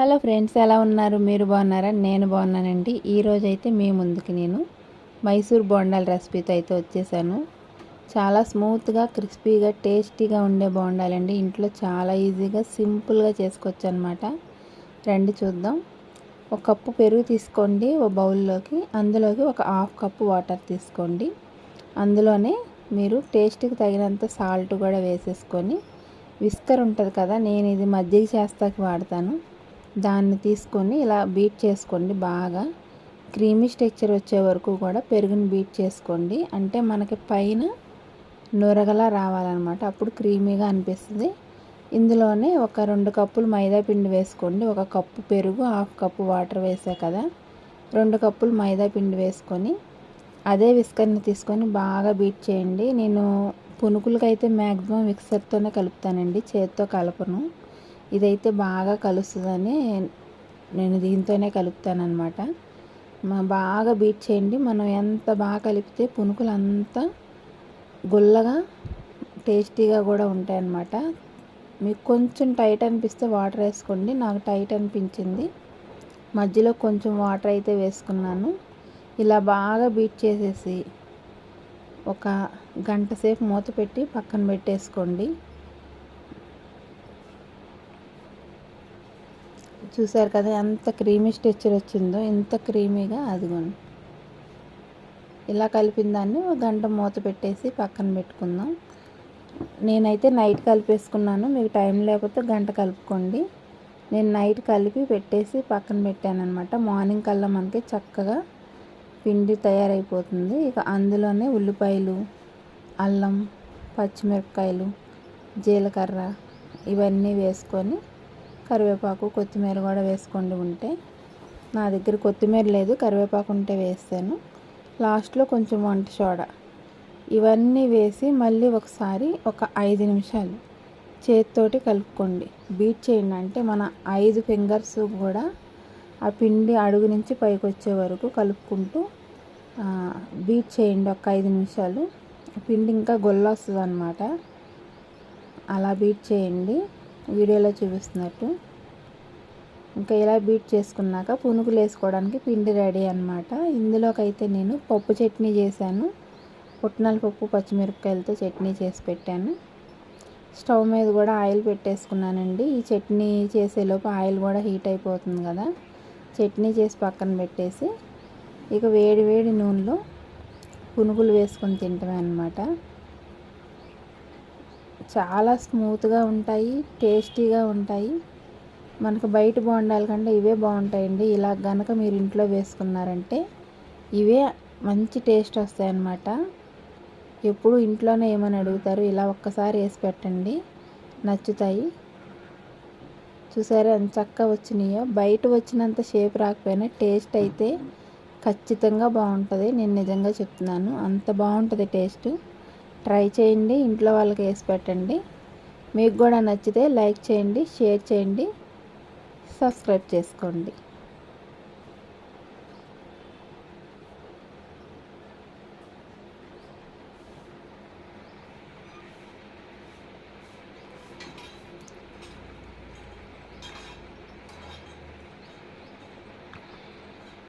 Hello friends ఎలా ఉన్నారు? మీరు బాగున్నారా? నేను బాగున్నానండి. ఈరోజు అయితే మీ ముందుకి నేను మైసూర్ బోండాల రెసిపీతో అయితే వచ్చేసాను. చాలా స్మూత్గా క్రిస్పీగా టేస్టీగా ఉండే బోండాలండి. ఇంట్లో చాలా ఈజీగా సింపుల్గా చేసుకోవచ్చు అనమాట రండి చూద్దాం. ఒక కప్పు పెరుగు తీసుకోండి ఒక బౌల్లోకి. అందులోకి ఒక హాఫ్ కప్పు వాటర్ తీసుకోండి. అందులోనే మీరు టేస్ట్కి తగినంత సాల్ట్ కూడా వేసేసుకొని విస్కర్ ఉంటుంది కదా నేను ఇది మజ్జిగ చేస్తాకి వాడతాను. దాన్ని తీసుకొని ఇలా బీట్ చేసుకోండి బాగా. క్రీమీ స్ట్రక్చర్ వచ్చే వరకు కూడా పెరుగుని బీట్ చేసుకోండి. అంటే మనకి పైన నురగలా రావాలన్నమాట. అప్పుడు క్రీమీగా అనిపిస్తుంది. ఇందులోనే ఒక రెండు కప్పులు మైదా పిండి వేసుకోండి. ఒక కప్పు పెరుగు హాఫ్ కప్పు వాటర్ వేసా కదా. రెండు కప్పులు మైదా పిండి వేసుకొని అదే విస్కర్ని తీసుకొని బాగా బీట్ చేయండి. నేను పునుకులకైతే మ్యాక్సిమం మిక్సర్తోనే కలుపుతానండి. చేతితో కలపను. ఇదైతే బాగా కలుస్తుందని నేను దీంతోనే కలుపుతానమాట బాగా బీట్ చేయండి. మనం ఎంత బాగా కలిపితే పునుకులు అంతా గుల్లగా టేస్టీగా కూడా ఉంటాయన్నమాట. మీకు కొంచెం టైట్ అనిపిస్తే వాటర్ వేసుకోండి. నాకు టైట్ అనిపించింది. మధ్యలో కొంచెం వాటర్ అయితే వేసుకున్నాను. ఇలా బాగా బీట్ చేసేసి ఒక గంట సేపు మూత పెట్టి పక్కన పెట్టేసుకోండి. చూసారు కదా ఎంత క్రీమీ స్ట్రెచ్చర్ వచ్చిందో ఎంత క్రీమీగా అదిగోండి. ఇలా కలిపిన దాన్ని ఒక గంట మూత పెట్టేసి పక్కన పెట్టుకుందాం. నేనైతే నైట్ కలిపేసుకున్నాను మీకు టైం లేకపోతే గంట కలుపుకోండి. నేను నైట్ కలిపి పెట్టేసి పక్కన పెట్టాను అనమాట మార్నింగ్ కల్లా మనకి చక్కగా పిండి తయారైపోతుంది. ఇక అందులోనే ఉల్లిపాయలు అల్లం పచ్చిమిరపకాయలు జీలకర్ర ఇవన్నీ వేసుకొని కరివేపాకు కొత్తిమీర కూడా వేసుకోండి ఉంటే నా దగ్గర కొత్తిమీర లేదు కరివేపాకు ఉంటే వేస్తాను. లాస్ట్లో కొంచెం వంట సోడా. ఇవన్నీ వేసి మళ్ళీ ఒకసారి ఒక ఐదు నిమిషాలు చేతితోటి కలుపుకోండి. బీట్ చేయండి. అంటే మన ఐదు ఫింగర్స్ కూడా ఆ పిండి అడుగు నుంచి పైకి వచ్చే వరకు కలుపుకుంటూ బీట్ చేయండి ఒక ఐదు నిమిషాలు. పిండి ఇంకా గొల్ల వస్తుంది అనమాట అలా బీట్ చేయండి. వీడియోలో చూపిస్తున్నట్టు. ఇంకా ఇలా బీట్ చేసుకున్నాక పునుగులు వేసుకోవడానికి పిండి రెడీ అనమాట ఇందులోకైతే నేను పప్పు చట్నీ చేశాను. పుట్నాల పప్పు పచ్చిమిరపకాయలతో చట్నీ చేసి పెట్టాను. స్టవ్ మీద కూడా ఆయిల్ పెట్టేసుకున్నానండి. ఈ చట్నీ చేసేలోపు ఆయిల్ కూడా హీట్ అయిపోతుంది కదా. చట్నీ చేసి పక్కన పెట్టేసి ఇక వేడి వేడి నూనెలో పునుగులు వేసుకొని తింటమే అనమాట చాలా స్మూత్గా ఉంటాయి టేస్టీగా ఉంటాయి. మనకు బయట బోండాల కంటే ఇవే బాగుంటాయండి. ఇలా గనక మీరు ఇంట్లో వేసుకున్నారంటే ఇవే మంచి టేస్ట్ వస్తాయి అన్నమాట ఎప్పుడు ఇంట్లోనే ఏమని అడుగుతారు ఇలా ఒక్కసారి వేసి పెట్టండి. నచ్చుతాయి. చూసారా ఎంత చక్కగా వచ్చినాయో. బయట వచ్చినంత షేప్ రాకపోయినా టేస్ట్ అయితే ఖచ్చితంగా బాగుంటుంది. నేను నిజంగా చెప్తున్నాను. అంత బాగుంటుంది టేస్ట్. ట్రై చేయండి ఇంట్లో వాళ్ళకి వేసి పెట్టండి. మీకు కూడా నచ్చితే లైక్ చేయండి షేర్ చేయండి సబ్స్క్రైబ్ చేసుకోండి.